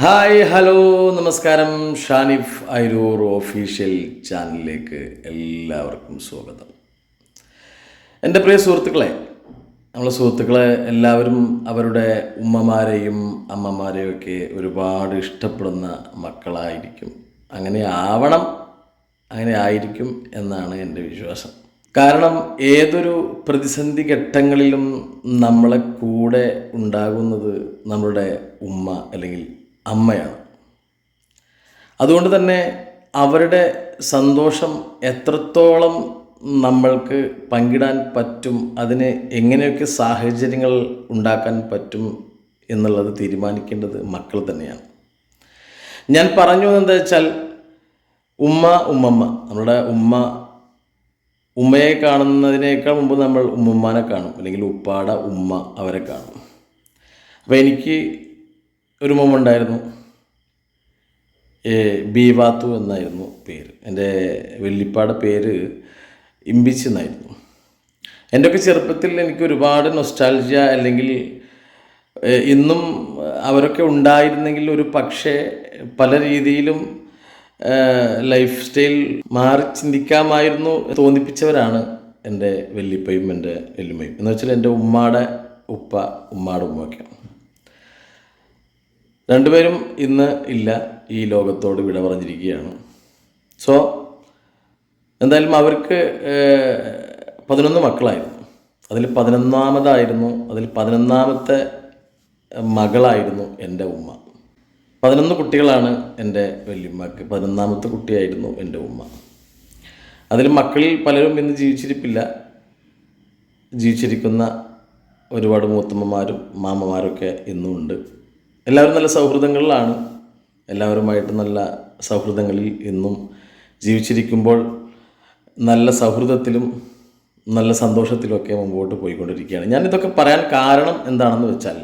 Hi hello നമസ്കാരം. Shanif Airoor official ചാനലിലേക്ക് എല്ലാവർക്കും സ്വാഗതം. എന്റെ പ്രിയ സുഹൃത്തുക്കളെ നമ്മളെ സുഹൃത്തുക്കളെ എല്ലാവരും അവരുടെ ഉമ്മമാരെയും അമ്മമാരെയും ഒക്കെ ഒരുപാട് ഇഷ്ടപ്പെടുന്ന മക്കളായിരിക്കും. അങ്ങനെ ആവണം അങ്ങനെ ആയിരിക്കും എന്നാണ് എന്റെ വിശ്വാസം. കാരണം ഏതൊരു പ്രതിസന്ധി ഘട്ടങ്ങളിലും നമ്മളെ കൂടെ ഉണ്ടാകുന്നത് നമ്മളുടെ ഉമ്മ അല്ലെങ്കിൽ അമ്മയാണ്. അതുകൊണ്ട് തന്നെ അവരുടെ സന്തോഷം എത്രത്തോളം നമ്മൾക്ക് പങ്കിടാൻ പറ്റും അതിന് എങ്ങനെയൊക്കെ സാഹചര്യങ്ങൾ ഉണ്ടാക്കാൻ പറ്റും എന്നുള്ളത് തീരുമാനിക്കേണ്ടത് മക്കൾ തന്നെയാണ്. ഞാൻ പറഞ്ഞു എന്താ വെച്ചാൽ ഉമ്മ ഉമ്മമ്മ. നമ്മുടെ ഉമ്മ ഉമ്മയെ കാണുന്നതിനേക്കാൾ മുമ്പ് നമ്മൾ ഉമ്മമ്മാനെ കാണും അല്ലെങ്കിൽ ഉപ്പാട ഉമ്മ അവരെ കാണും. അപ്പോൾ എനിക്ക് ഒരു ഏ, ബീവാത്തു എന്നായിരുന്നു പേര്. എന്റെ വെള്ളിപ്പാട് പേര് ഇമ്പിച്ച് എന്നായിരുന്നു. എന്റെയൊക്കെ ചെറുപ്പത്തിൽ എനിക്ക് ഒരുപാട് നൊസ്റ്റാൾജിയ അല്ലെങ്കിൽ ഇന്നും അവരൊക്കെ ഉണ്ടായിരുന്നെങ്കിൽ ഒരു പക്ഷേ പല രീതിയിലും ലൈഫ് സ്റ്റൈൽ മാറി ചിന്തിക്കാമായിരുന്നു തോന്നിപ്പിച്ചവരാണ് എന്റെ വെല്ലിപ്പയും എന്റെ വെല്ലുമ്മയും എന്ന് വെച്ചാൽ എന്റെ ഉമ്മാടെ ഉപ്പ ഉമ്മാടെ ഉമ്മയൊക്കെയാണ് രണ്ടുപേരും ഇന്ന് ഇല്ല ഈ ലോകത്തോട് വിട പറഞ്ഞിരിക്കുകയാണ്. സോ എന്തായാലും അവർക്ക് പതിനൊന്ന് മക്കളായിരുന്നു. അതിൽ പതിനൊന്നാമതായിരുന്നു അതിൽ പതിനൊന്നാമത്തെ മകളായിരുന്നു എന്റെ ഉമ്മ. പതിനൊന്ന് കുട്ടികളാണ് എന്റെ വല്യമ്മക്ക് പതിനൊന്നാമത്തെ കുട്ടിയായിരുന്നു എന്റെ ഉമ്മ. അതിൽ മക്കളിൽ പലരും ഇന്ന് ജീവിച്ചിരിപ്പില്ല. ജീവിച്ചിരിക്കുന്ന ഒരുപാട് മൂത്തമ്മമാരും മാമ്മമാരൊക്കെ ഇന്നും ഉണ്ട് എല്ലാവരും നല്ല സൗഹൃദങ്ങളിലാണ്. എല്ലാവരുമായിട്ട് നല്ല സൗഹൃദങ്ങളിൽ എന്നും ജീവിച്ചിരിക്കുമ്പോൾ നല്ല സൗഹൃദത്തിലും നല്ല സന്തോഷത്തിലൊക്കെ മുമ്പോട്ട് പോയിക്കൊണ്ടിരിക്കുകയാണ്. ഞാനിതൊക്കെ പറയാൻ കാരണം എന്താണെന്ന് വെച്ചാൽ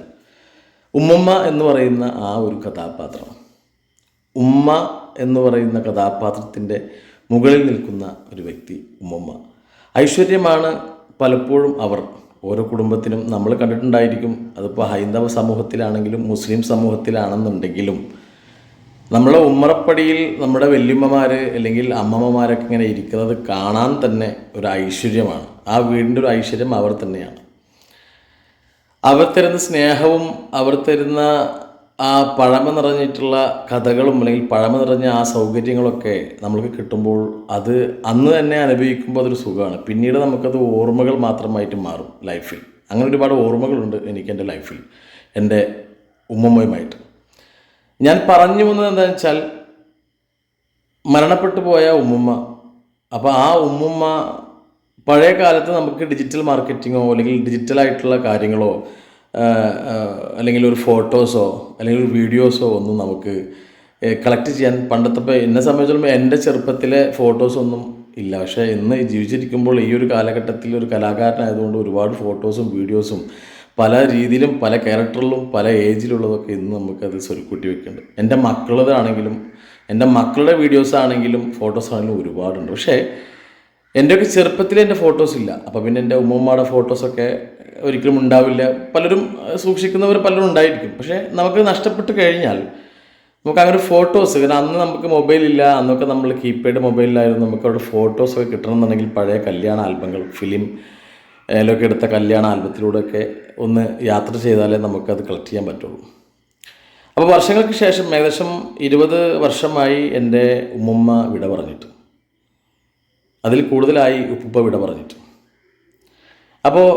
ഉമ്മമ്മ എന്ന് പറയുന്ന ആ ഒരു കഥാപാത്രം ഉമ്മ എന്ന് പറയുന്ന കഥാപാത്രത്തിന്റെ മുകളിൽ നിൽക്കുന്ന ഒരു വ്യക്തി ഉമ്മമ്മ. ഐശ്വര്യമാണ് പലപ്പോഴും അവർ ഓരോ കുടുംബത്തിനും നമ്മൾ കണ്ടിട്ടുണ്ടായിരിക്കും. അതിപ്പോൾ ഹൈന്ദവ സമൂഹത്തിലാണെങ്കിലും മുസ്ലിം സമൂഹത്തിലാണെന്നുണ്ടെങ്കിലും നമ്മളെ ഉമ്മറപ്പടിയിൽ നമ്മുടെ വല്യമ്മമാർ അല്ലെങ്കിൽ അമ്മമ്മമാരൊക്കെ ഇങ്ങനെ ഇരിക്കുന്നത് കാണാൻ തന്നെ ഒരു ഐശ്വര്യമാണ്. ആ വീടിന്റെ ഒരു ഐശ്വര്യം അവർ തന്നെയാണ്. അവർ തരുന്ന സ്നേഹവും അവർ തരുന്ന ആ പഴമ നിറഞ്ഞിട്ടുള്ള കഥകളും അല്ലെങ്കിൽ പഴമ നിറഞ്ഞ ആ സൗകര്യങ്ങളൊക്കെ നമുക്ക് കിട്ടുമ്പോൾ അത് അന്ന് തന്നെ അനുഭവിക്കുമ്പോൾ അതൊരു സുഖമാണ്. പിന്നീട് നമുക്കത് ഓർമ്മകൾ മാത്രമായിട്ട് മാറും ലൈഫിൽ. അങ്ങനെ ഒരുപാട് ഓർമ്മകളുണ്ട് എനിക്ക് എന്റെ ലൈഫിൽ എന്റെ ഉമ്മമ്മയുമായിട്ട്. ഞാൻ പറഞ്ഞു വന്നത് എന്താണെന്ന് വെച്ചാൽ മരണപ്പെട്ടു പോയ ഉമ്മുമ്മ. അപ്പോൾ ആ ഉമ്മുമ്മ പഴയ കാലത്ത് നമുക്ക് ഡിജിറ്റൽ മാർക്കറ്റിങ്ങോ അല്ലെങ്കിൽ ഡിജിറ്റലായിട്ടുള്ള കാര്യങ്ങളോ അല്ലെങ്കിൽ ഒരു ഫോട്ടോസോ അല്ലെങ്കിൽ ഒരു വീഡിയോസോ ഒന്നും നമുക്ക് കളക്ട് ചെയ്യാൻ പണ്ടത്തെ എന്നെ സംബന്ധിച്ചിടത്തോളം എന്റെ ചെറുപ്പത്തിലെ ഫോട്ടോസൊന്നും ഇല്ല. പക്ഷേ ഇന്ന് ജീവിച്ചിരിക്കുമ്പോൾ ഈ ഒരു കാലഘട്ടത്തിൽ ഒരു കലാകാരനായതുകൊണ്ട് ഒരുപാട് ഫോട്ടോസും വീഡിയോസും പല രീതിയിലും പല ക്യാരക്ടറിലും പല ഏജിലുള്ളതൊക്കെ ഇന്ന് നമുക്കത് സ്വരുക്കൂട്ടി വെക്കുന്നുണ്ട്. എന്റെ മക്കളതാണെങ്കിലും എന്റെ മക്കളുടെ വീഡിയോസ് ആണെങ്കിലും ഫോട്ടോസ് ആണെങ്കിലും ഒരുപാടുണ്ട്. പക്ഷേ എന്റെയൊക്കെ ചെറുപ്പത്തിൽ എന്റെ ഫോട്ടോസ് ഇല്ല. അപ്പോൾ പിന്നെ എന്റെ ഉമ്മമ്മയുടെ ഫോട്ടോസൊക്കെ ഒരിക്കലും ഉണ്ടാവില്ല. പലരും സൂക്ഷിക്കുന്നവർ പലരും ഉണ്ടായിരിക്കും. പക്ഷേ നമുക്ക് നഷ്ടപ്പെട്ട് കഴിഞ്ഞാൽ നമുക്ക് അങ്ങനെ ഫോട്ടോസ് കാരണം അന്ന് നമുക്ക് മൊബൈൽ മൊബൈലില്ല അന്നൊക്കെ നമ്മൾ കീപാഡ് മൊബൈലിലായിരുന്നു നമുക്ക് അവിടെ ഫോട്ടോസൊക്കെ കിട്ടണമെന്നുണ്ടെങ്കിൽ പഴയ കല്യാണ ആൽബങ്ങൾ ഫിലിം അതിലൊക്കെ എടുത്ത കല്യാണ ആൽബത്തിലൂടെയൊക്കെ ഒന്ന് യാത്ര ചെയ്താലേ നമുക്കത് കളക്ട് ചെയ്യാൻ പറ്റുള്ളൂ. അപ്പോൾ വർഷങ്ങൾക്ക് ശേഷം ഏകദേശം ഇരുപത് വർഷമായി എന്റെ ഉമ്മമ്മ വിട പറഞ്ഞിട്ട്. അതിൽ കൂടുതലായി ഉപ്പുപ്പ വിട പറഞ്ഞിട്ട്. അപ്പോൾ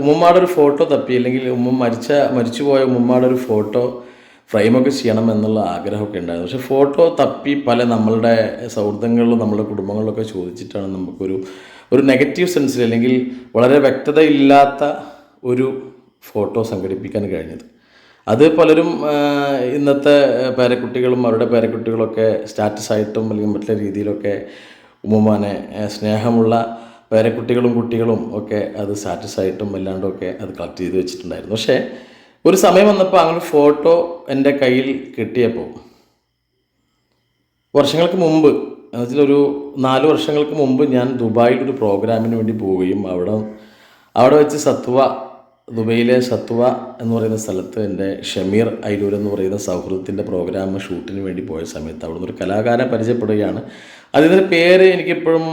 ഉമ്മമ്മയുടെ ഒരു ഫോട്ടോ തപ്പി അല്ലെങ്കിൽ ഉമ്മ മരിച്ച മരിച്ചുപോയ ഉമ്മമ്മയുടെ ഒരു ഫോട്ടോ ഫ്രെയിമൊക്കെ ചെയ്യണം എന്നുള്ള ആഗ്രഹമൊക്കെ ഉണ്ടായിരുന്നു. പക്ഷേ ഫോട്ടോ തപ്പി പല നമ്മളുടെ സൗഹൃദങ്ങളിലും നമ്മുടെ കുടുംബങ്ങളിലൊക്കെ ചോദിച്ചിട്ടാണ് നമുക്കൊരു ഒരു നെഗറ്റീവ് സെൻസിൽ അല്ലെങ്കിൽ വളരെ വ്യക്തതയില്ലാത്ത ഒരു ഫോട്ടോ സംഘടിപ്പിക്കാൻ കഴിഞ്ഞത്. അത് പലരും ഇന്നത്തെ പേരക്കുട്ടികളും അവരുടെ പേരക്കുട്ടികളൊക്കെ സ്റ്റാറ്റസായിട്ടും അല്ലെങ്കിൽ മറ്റുള്ള രീതിയിലൊക്കെ ഉമ്മമാനെ സ്നേഹമുള്ള പേരക്കുട്ടികളും കുട്ടികളും കുട്ടികളും ഒക്കെ അത് സ്റ്റാറ്റസ് ആയിട്ടും അല്ലാണ്ടും ഒക്കെ അത് കളക്ട് ചെയ്ത് വെച്ചിട്ടുണ്ടായിരുന്നു. പക്ഷേ ഒരു സമയം വന്നപ്പോൾ അങ്ങനെ ഫോട്ടോ എന്റെ കയ്യിൽ കിട്ടിയപ്പോൾ വർഷങ്ങൾക്ക് മുമ്പ് ഒരു നാല് വർഷങ്ങൾക്ക് മുമ്പ് ഞാൻ ദുബായിൽ ഒരു പ്രോഗ്രാമിന് വേണ്ടി പോവുകയും അവിടെ അവിടെ വെച്ച് സത്വ ദുബൈയിലെ സത്വ എന്ന് പറയുന്ന സ്ഥലത്ത് എന്റെ ഷമീർ ഐരൂർ എന്ന് പറയുന്ന സൗഹൃദത്തിന്റെ പ്രോഗ്രാം ഷൂട്ടിന് വേണ്ടി പോയ സമയത്ത് അവിടുന്ന് ഒരു കലാകാരനെ പരിചയപ്പെടുകയാണ്. അതിന്റെ പേര് എനിക്കിപ്പോഴും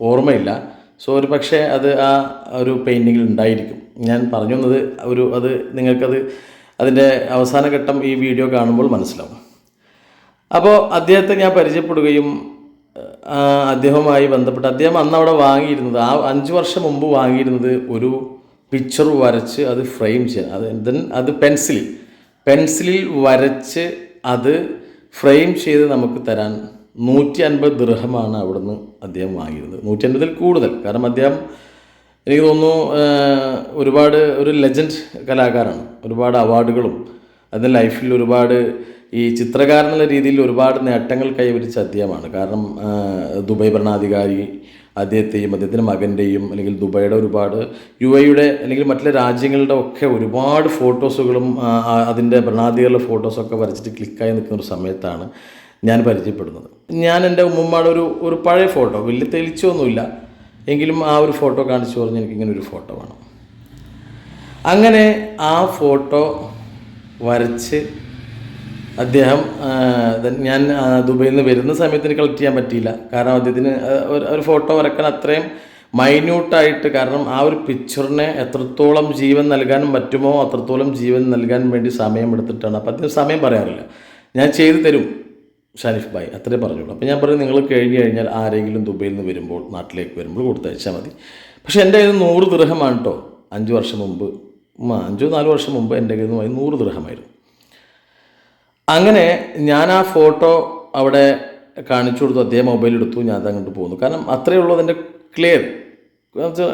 ഓർമ്മയില്ല. സോ ഒരു പക്ഷേ അത് ആ ഒരു പെയിന്റിങ്ങിൽ ഉണ്ടായിരിക്കും. ഞാൻ പറഞ്ഞു വന്നത് ഒരു അത് നിങ്ങൾക്കത് അതിന്റെ അവസാന ഘട്ടം ഈ വീഡിയോ കാണുമ്പോൾ മനസ്സിലാവും. അപ്പോൾ അദ്ദേഹത്തെ ഞാൻ പരിചയപ്പെടുകയും അദ്ദേഹവുമായി ബന്ധപ്പെട്ട് അദ്ദേഹം അന്ന് അവിടെ വാങ്ങിയിരുന്നത് ആ അഞ്ച് വർഷം മുമ്പ് വാങ്ങിയിരുന്നത് ഒരു പിക്ചർ വരച്ച് അത് ഫ്രെയിം ചെയ്യാൻ അത് ദെൻ അത് പെൻസിലിൽ പെൻസിലിൽ വരച്ച് അത് ഫ്രെയിം ചെയ്ത് നമുക്ക് തരാൻ നൂറ്റി അൻപത് ദൃഹമാണ് അവിടുന്ന് അദ്ദേഹം വാങ്ങിയിരുന്നത്. നൂറ്റി അൻപതിൽ കൂടുതൽ. കാരണം അദ്ദേഹം എനിക്ക് തോന്നുന്നു ഒരുപാട് ഒരു ലെജൻഡ് കലാകാരാണ് ഒരുപാട് അവാർഡുകളും അത് ലൈഫിൽ ഒരുപാട് ഈ ചിത്രകാരൻ എന്നുള്ള രീതിയിൽ ഒരുപാട് നേട്ടങ്ങൾ കൈവരിച്ച അദ്ദേഹമാണ്. കാരണം ദുബൈ ഭരണാധികാരി അദ്ദേഹത്തെയും അദ്ദേഹത്തിന്റെ മകന്റെയും അല്ലെങ്കിൽ ദുബൈയുടെ ഒരുപാട് യു എയുടെ അല്ലെങ്കിൽ മറ്റുള്ള രാജ്യങ്ങളുടെ ഒക്കെ ഒരുപാട് ഫോട്ടോസുകളും അതിന്റെ ഭരണാധികാരികളുടെ ഫോട്ടോസൊക്കെ വരച്ചിട്ട് ക്ലിക്കായി നിൽക്കുന്ന ഒരു സമയത്താണ് ഞാൻ പരിചയപ്പെടുന്നത്. ഞാൻ എന്റെ ഉമ്മമ്മയുടെ ഒരു ഒരു പഴയ ഫോട്ടോ വലിയ തെളിച്ചൊന്നുമില്ല. എങ്കിലും ആ ഒരു ഫോട്ടോ കാണിച്ചു പറഞ്ഞ് എനിക്കിങ്ങനെ ഒരു ഫോട്ടോ വേണം. അങ്ങനെ ആ ഫോട്ടോ വരച്ച് അദ്ദേഹം ഞാൻ ദുബൈയിൽ നിന്ന് വരുന്ന സമയത്ത് കളക്ട് ചെയ്യാൻ പറ്റിയില്ല. കാരണം അദ്ദേഹത്തിന് ഒരു ഒരു ഫോട്ടോ വരക്കാൻ അത്രയും മൈന്യൂട്ടായിട്ട് കാരണം ആ ഒരു പിക്ചറിനെ എത്രത്തോളം ജീവൻ നൽകാനും പറ്റുമോ അത്രത്തോളം ജീവൻ നൽകാൻ വേണ്ടി സമയം എടുത്തിട്ടാണ്. അപ്പം അദ്ദേഹം സമയം പറയാറില്ല. ഞാൻ ചെയ്തു തരും. ഷാനിഫ് ഭായ് അത്രേ പറഞ്ഞുള്ളൂ. അപ്പോൾ ഞാൻ പറയും നിങ്ങൾ കഴിഞ്ഞ് കഴിഞ്ഞാൽ ആരെങ്കിലും ദുബൈയിൽ നിന്ന് വരുമ്പോൾ നാട്ടിലേക്ക് വരുമ്പോൾ കൊടുത്തയച്ചാൽ മതി. പക്ഷേ എന്റെ കയ്യിൽ നൂറ് ദൃഹമാണ് കേട്ടോ അഞ്ച് വർഷം മുമ്പ് അഞ്ചോ നാല് വർഷം മുമ്പ് എന്റെ കയ്യിൽ നിന്ന് നൂറ് ദൃഹമായിരുന്നു. അങ്ങനെ ഞാൻ ആ ഫോട്ടോ അവിടെ കാണിച്ചു കൊടുത്തു അദ്ദേഹം മൊബൈൽ എടുത്തു ഞാൻ അത് അങ്ങോട്ട് പോകുന്നു കാരണം അത്രയേ ഉള്ളൂ അതിന്റെ ക്ലിയർ.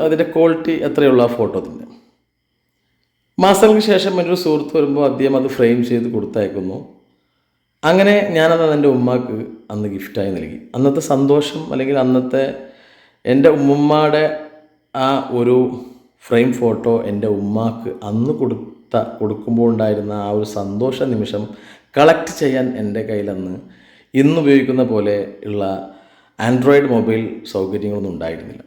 അതിന്റെ ക്വാളിറ്റി അത്രയേ ഉള്ളൂ ആ ഫോട്ടോ തന്നെ മാസങ്ങൾക്ക് ശേഷം എന്റെ ഒരു സുഹൃത്ത് വരുമ്പോൾ അദ്ദേഹം അത് ഫ്രെയിം ചെയ്ത് കൊടുത്തയക്കുന്നു. അങ്ങനെ ഞാനത് എന്റെ ഉമ്മാക്ക് അന്ന് ഗിഫ്റ്റായി നൽകി. അന്നത്തെ സന്തോഷം അല്ലെങ്കിൽ അന്നത്തെ എന്റെ ഉമ്മമ്മയുടെ ആ ഒരു ഫ്രെയിം ഫോട്ടോ എന്റെ ഉമ്മാക്ക് അന്ന് കൊടുത്ത കൊടുക്കുമ്പോൾ ഉണ്ടായിരുന്ന ആ ഒരു സന്തോഷ നിമിഷം കളക്ട് ചെയ്യാൻ എന്റെ കയ്യിലന്ന് ഇന്ന് ഉപയോഗിക്കുന്ന പോലെ ഉള്ള ആൻഡ്രോയിഡ് മൊബൈൽ സൗകര്യങ്ങളൊന്നും ഉണ്ടായിരുന്നില്ല.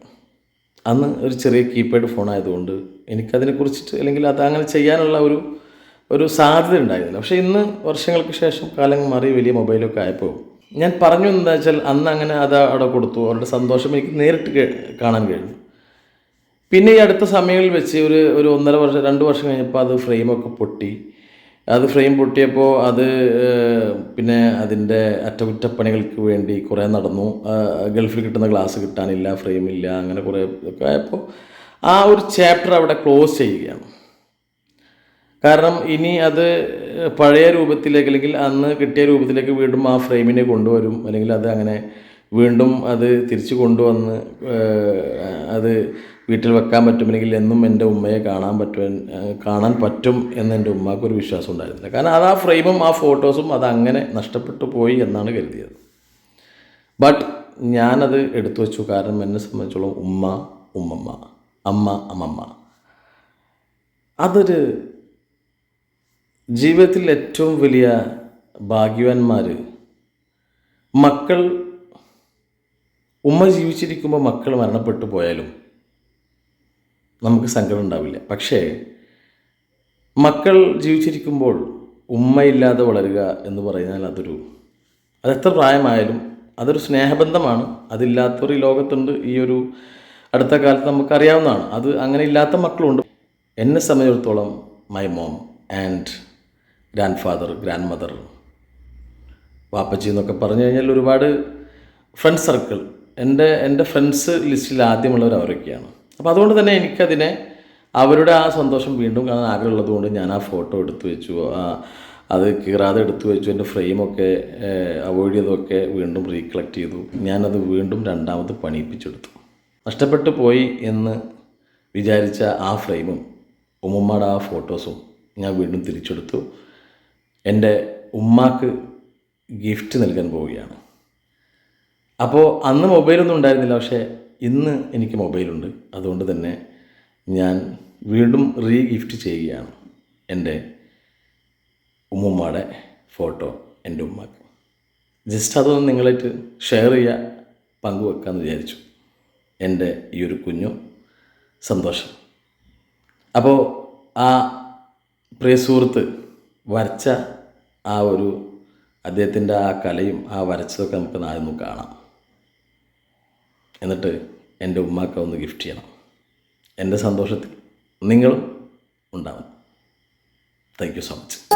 അന്ന് ഒരു ചെറിയ കീപാഡ് ഫോണായതുകൊണ്ട് എനിക്കതിനെ എനിക്കതിനെക്കുറിച്ചിട്ട് അല്ലെങ്കിൽ അത് അങ്ങനെ ചെയ്യാനുള്ള ഒരു ഒരു സാധ്യത ഉണ്ടായിരുന്നില്ല. പക്ഷേ ഇന്ന് വർഷങ്ങൾക്ക് ശേഷം കാലം മാറി വലിയ മൊബൈലൊക്കെ ആയപ്പോൾ ഞാൻ പറഞ്ഞു എന്താ വെച്ചാൽ അന്ന് അങ്ങനെ അത് അവിടെ കൊടുത്തു. അവരുടെ സന്തോഷം എനിക്ക് നേരിട്ട് കാണാൻ കഴിഞ്ഞു. പിന്നെ ഈ അടുത്ത സമയങ്ങളിൽ വെച്ച് ഒരു ഒരു ഒന്നര വർഷം രണ്ട് വർഷം കഴിഞ്ഞപ്പോൾ അത് ഫ്രെയിമൊക്കെ പൊട്ടി. അത് ഫ്രെയിം പൊട്ടിയപ്പോൾ അത് പിന്നെ അതിന്റെ അറ്റകുറ്റപ്പണികൾക്ക് വേണ്ടി കുറേ നടന്നു. ഗൾഫിൽ കിട്ടുന്ന ഗ്ലാസ് കിട്ടാനില്ല ഫ്രെയിമില്ല അങ്ങനെ കുറേ ഒക്കെ ആയപ്പോൾ ആ ഒരു ചാപ്റ്റർ അവിടെ ക്ലോസ് ചെയ്യുകയാണ്. കാരണം ഇനി അത് പഴയ രൂപത്തിലേക്ക് അല്ലെങ്കിൽ അന്ന് കിട്ടിയ രൂപത്തിലേക്ക് വീണ്ടും ആ ഫ്രെയിമിനെ കൊണ്ടുവരും. അല്ലെങ്കിൽ അത് അങ്ങനെ വീണ്ടും അത് തിരിച്ചു കൊണ്ടുവന്ന് അത് വീട്ടിൽ വെക്കാൻ പറ്റും അല്ലെങ്കിൽ എന്നും എന്റെ ഉമ്മയെ കാണാൻ പറ്റും കാണാൻ പറ്റും എന്ന് എന്റെ ഉമ്മാക്ക് ഒരു വിശ്വാസം ഉണ്ടായിരുന്നില്ല. കാരണം അത് ആ ഫ്രെയിമും ആ ഫോട്ടോസും അത് അങ്ങനെ നഷ്ടപ്പെട്ടു പോയി എന്നാണ് കരുതിയത്. ബട്ട് ഞാനത് എടുത്തു വെച്ചു. കാരണം എന്നെ സംബന്ധിച്ചോളം ഉമ്മ ഉമ്മമ്മ അമ്മ അമ്മമ്മ. അതൊരു ജീവിതത്തിൽ ഏറ്റവും വലിയ ഭാഗ്യവാന്മാർ മക്കൾ. ഉമ്മ ജീവിച്ചിരിക്കുമ്പോൾ മക്കൾ മരണപ്പെട്ടു പോയാലും നമുക്ക് സങ്കടം ഉണ്ടാവില്ല. പക്ഷേ മക്കൾ ജീവിച്ചിരിക്കുമ്പോൾ ഉമ്മയില്ലാതെ വളരുക എന്ന് പറഞ്ഞാൽ അതൊരു അതെത്ര പ്രായമായാലും അതൊരു സ്നേഹബന്ധമാണ്. അതില്ലാത്തവർ ഈ ലോകത്തുണ്ട്. ഈ ഒരു അടുത്ത കാലത്ത് നമുക്കറിയാവുന്നതാണ്. അത് അങ്ങനെ ഇല്ലാത്ത മക്കളുണ്ട്. എന്നെ സംബന്ധിച്ചിടത്തോളം my mom and grand father grand mother വാപ്പച്ചി എന്നൊക്കെ പറഞ്ഞു കഴിഞ്ഞാൽ ഒരുപാട് ഫ്രണ്ട് സർക്കിൾ എന്റെ എന്റെ ഫ്രണ്ട്സ് ലിസ്റ്റിൽ ആദ്യമുള്ളവർ അവരൊക്കെയാണ്. അപ്പോൾ അതുകൊണ്ട് തന്നെ എനിക്കതിനെ അവരുടെ ആ സന്തോഷം വീണ്ടും കാണാൻ ആഗ്രഹമുള്ളത് കൊണ്ട് ഞാൻ ആ ഫോട്ടോ എടുത്തു വെച്ചു. ആ അത് കീറാതെ എടുത്തു വെച്ചു. എന്റെ ഫ്രെയിമൊക്കെ അവോയ്ഡ് ചെയ്തൊക്കെ വീണ്ടും റീകളക്ട് ചെയ്തു. ഞാനത് വീണ്ടും രണ്ടാമത് പണിയിപ്പിച്ചെടുത്തു. നഷ്ടപ്പെട്ടു പോയി എന്ന് വിചാരിച്ച ആ ഫ്രെയിമും ഉമ്മമ്മയുടെ ആ ഫോട്ടോസും ഞാൻ വീണ്ടും തിരിച്ചെടുത്തു. എന്റെ ഉമ്മാക്ക് ഗിഫ്റ്റ് നൽകാൻ പോവുകയാണ്. അപ്പോൾ അന്ന് മൊബൈലൊന്നും ഉണ്ടായിരുന്നില്ല പക്ഷേ ഇന്ന് എനിക്ക് മൊബൈലുണ്ട്. അതുകൊണ്ട് തന്നെ ഞാൻ വീണ്ടും റീ ഗിഫ്റ്റ് ചെയ്യുകയാണ് എന്റെ ഉമ്മുമ്മയുടെ ഫോട്ടോ എന്റെ ഉമ്മാക്ക്. ജസ്റ്റ് അതൊന്ന് നിങ്ങളായിട്ട് ഷെയർ ചെയ്യുക പങ്കുവെക്കാമെന്ന് വിചാരിച്ചു. എന്റെ ഈ ഒരു കുഞ്ഞു സന്തോഷം. അപ്പോൾ ആ പ്രിയ സുഹൃത്ത് വരച്ച ആ ഒരു അദ്ദേഹത്തിന്റെ ആ കലയും ആ വരച്ചതൊക്കെ നമുക്ക് നാളെ ഒന്ന് കാണാം. എന്നിട്ട് എന്റെ ഉമ്മാക്ക ഒന്ന് ഗിഫ്റ്റ് ചെയ്യണം. എന്റെ സന്തോഷത്തിൽ നിങ്ങളും ഉണ്ടാവണം. Thank you so much